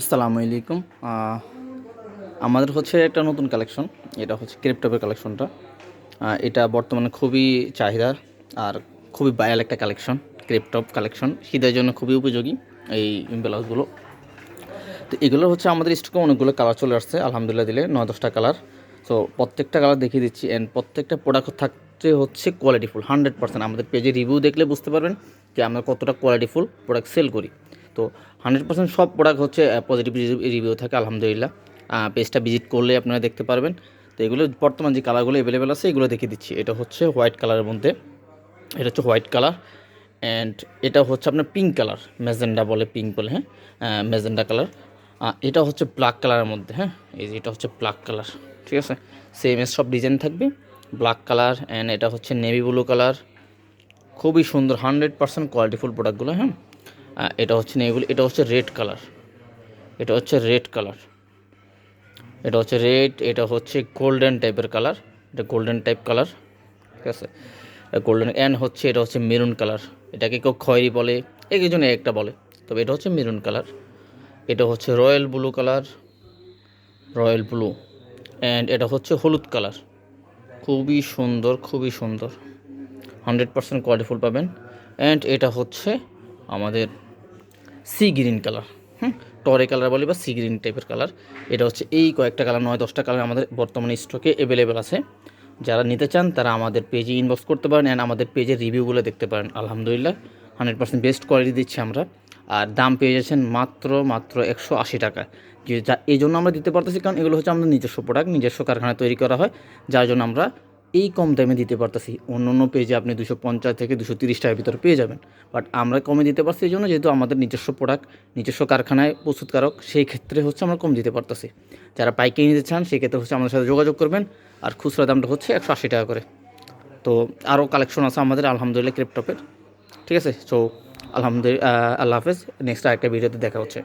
আসসালামু আলাইকুম। আমাদের হচ্ছে একটা নতুন কালেকশন এটা হচ্ছে ক্রিপ্টপের কালেকশনটা এটা বর্তমানে খুবই চাহিদা আর খুবই বায়াল একটা কালেকশন ক্রিপ্টপ কালেকশন শীতের জন্য খুবই উপযোগী এই ব্লাউজগুলো তো এগুলো হচ্ছে আমাদের স্টকে অনেকগুলো কালার চলে আসছে, আলহামদুলিল্লাহ দিলে নয় দশটা কালার তো প্রত্যেকটা কালার দেখিয়ে দিচ্ছি অ্যান্ড প্রত্যেকটা প্রোডাক্ট থাকতে হচ্ছে কোয়ালিটিফুল হান্ড্রেড পার্সেন্ট আমাদের পেজে রিভিউ দেখলে বুঝতে পারবেন যে আমরা কতটা কোয়ালিটিফুল প্রোডাক্ট সেল করি। তো হান্ড্রেড পার্সেন্ট সব প্রোডাক্ট হচ্ছে পজিটিভ রিভিউ থাকে, আলহামদুলিল্লাহ। পেজটা ভিজিট করলে আপনারা দেখতে পারবেন। তো এগুলো বর্তমান যে কালারগুলো অ্যাভেলেবেল আছে, এগুলো দেখিয়ে দিচ্ছি। এটা হচ্ছে হোয়াইট কালারের মধ্যে। এটা হচ্ছে হোয়াইট কালার অ্যান্ড এটা হচ্ছে আপনার পিঙ্ক কালার ম্যাজেন্ডা বলে পিঙ্ক বলে হ্যাঁ? ম্যাজেন্ডা কালার এটা হচ্ছে ব্ল্যাক কালারের মধ্যে হ্যাঁ? এই যে এটা হচ্ছে ব্ল্যাক কালার ঠিক আছে? সেম এর সব ডিজাইন থাকবে। ব্ল্যাক কালার অ্যান্ড এটা হচ্ছে নেভি ব্লু কালার খুবই সুন্দর হান্ড্রেড পার্সেন্ট কোয়ালিটিফুল প্রোডাক্টগুলো হ্যাঁ? এটা হচ্ছে নেভি ব্লু এটা হচ্ছে রেড কালার এটা হচ্ছে রেড কালার এটা হচ্ছে রেড এটা হচ্ছে গোল্ডেন টাইপের কালার এটা গোল্ডেন টাইপ কালার ঠিক আছে গোল্ডেন অ্যান্ড হচ্ছে এটা হচ্ছে মেরুন কালার এটাকে কেউ খয়েরি বলে এক একজনে একটা বলে তবে এটা হচ্ছে মেরুন কালার এটা হচ্ছে royal blue colour royal blue and এটা হচ্ছে হলুদ কালার খুবই সুন্দর খুবই সুন্দর হান্ড্রেড পার্সেন্ট কোয়ালিটিফুল পাবেন অ্যান্ড এটা হচ্ছে আমাদের সি গ্রিন কালার। হুম? টরে কালার বলি বা সি গ্রিন টাইপের কালার। এটা হচ্ছে এই কয়েকটা কালার, নয়, দশটা কালার আমাদের বর্তমানে স্টকে অ্যাভেলেবেল আছে। যারা নিতে চান তারা আমাদের পেজে ইনবক্স করতে পারেন অ্যান্ড আমাদের পেজের রিভিউগুলো দেখতে পারেন। আলহামদুলিল্লাহ হান্ড্রেড পার্সেন্ট বেস্ট কোয়ালিটি দিচ্ছি আমরা। আর দাম পেয়ে যাচ্ছেন মাত্র মাত্র একশো আশি টাকা যে যা, এই জন্য আমরা দিতে পারতেছি কারণ এগুলো হচ্ছে আমাদের নিজস্ব প্রোডাক্ট নিজস্ব কারখানায় তৈরি করা হয়। যার জন্য আমরা এই কম দামে দিতে পারতেছি। অন্য অন্য পেজে আপনি দুশো পঞ্চাশ থেকে দুশো তিরিশ টাকার ভিতরে পেয়ে যাবেন। বাট আমরা কমে দিতে পারছি এই জন্য যেহেতু আমাদের নিজস্ব প্রোডাক্ট নিজস্ব কারখানায় প্রস্তুতকারক, সেই ক্ষেত্রে হচ্ছে আমরা কম দিতে পারতেছি। যারা পাইকারি নিতে চান, সেই ক্ষেত্রে হচ্ছে আমাদের সাথে যোগাযোগ করবেন। আর খুচরা দামটা হচ্ছে একশো আশি টাকা করে। তো আরও কালেকশন আছে আমাদের, আলহামদুলিল্লাহ ক্রেপটপের ঠিক আছে? সো আলহামদুলিল্লাহ আল্লাহ হাফেজ। নেক্সট আরেকটা ভিডিওতে দেখা হচ্ছে।